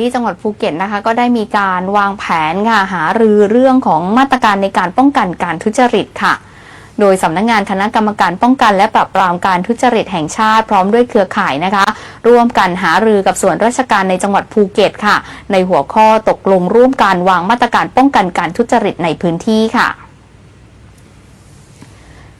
ที่จังหวัดภูเก็ตนะคะก็ได้มีการวางแผนค่ะหารือเรื่องของมาตรการในการป้องกันการทุจริตค่ะ โดยสำนักงงานคณะกรรมการป้องกันและปราบปรามการทุจริตแห่งชาติพร้อมด้วยเครือข่ายนะคะ ร่วมกันหารือกับส่วนราชการในจังหวัดภูเก็ตค่ะ ในหัวข้อตกลงร่วมการวางมาตรการป้องกันการทุจริตในพื้นที่ค่ะ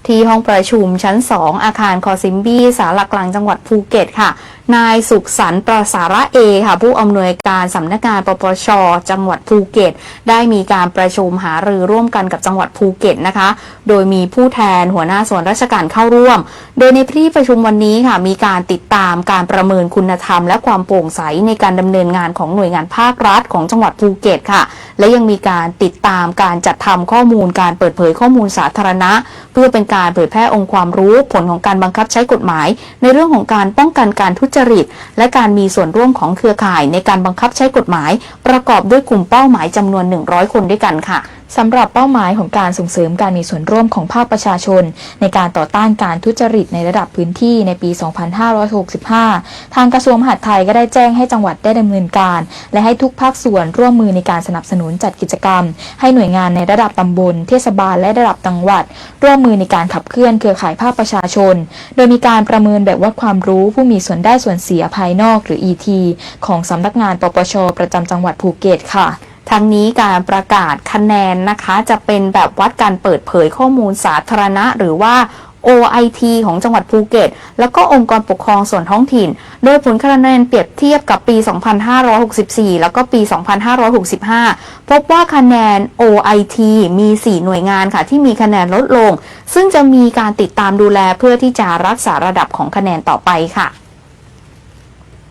ที่ห้องประชุมชั้น 2 อาคารคอซิมบี้สาลกลางจังหวัดภูเก็ตค่ะ นายสุขสันต์ประสาระเอค่ะ ผู้อำนวยการสำนักงานปปช จังหวัดภูเก็ต ได้มีการประชุมหารือร่วมกันกับจังหวัดภูเก็ตนะคะ โดยมีผู้แทนหัวหน้าส่วนราชการเข้าร่วม โดยในที่ประชุมวันนี้ค่ะ มีการติดตามการประเมินคุณธรรม และความโปร่งใสในการดำเนินงานของหน่วยงานภาครัฐของจังหวัดภูเก็ตค่ะ และยังมีการติดตามการจัดทำข้อมูลการเปิดเผยข้อมูลสาธารณะ เพื่อเป็นการเผยแพร่องค์ความรู้ผลของการบังคับใช้กฎหมาย ในเรื่องของการป้องกันการทุจริต และการมีส่วนร่วมของเครือข่ายในการบังคับใช้กฎหมาย ประกอบด้วยกลุ่มเป้าหมายจำนวน 100 คนด้วยกันค่ะ สำหรับเป้าหมายของการส่งเสริมการมีส่วนร่วมของภาคประชาชน ในการต่อต้านการทุจริตในระดับพื้นที่ในปี 2565 ทางกระทรวงมหาดไทยก็ได้แจ้งให้จังหวัดได้ดำเนินการ และให้ทุกภาคส่วนร่วมมือในการสนับสนุนจัดกิจกรรม ให้หน่วยงานในระดับตำบล เทศบาลและระดับจังหวัด ร่วมมือในการขับเคลื่อนเครือข่ายภาคประชาชน โดยมีการประเมินแบบวัดความรู้ผู้มีส่วนได้ส่วนเสียภายนอกหรือ ET ของสำนักงานปปช ประจำจังหวัดภูเก็ตค่ะ ทั้งนี้การประกาศคะแนนนะคะจะเป็นแบบวัดการเปิดเผยข้อมูลสาธารณะ หรือว่า OIT ของจังหวัดภูเก็ต แล้วก็องค์กรปกครองส่วนท้องถิ่น โดยผลคะแนนเปรียบเทียบกับปี 2564 แล้วก็ปี 2565 พบว่าคะแนน OIT มี 4 หน่วยงานค่ะ ที่มีคะแนนลดลง ซึ่งจะมีการติดตามดูแลเพื่อที่จะรักษาระดับของคะแนนต่อไปค่ะ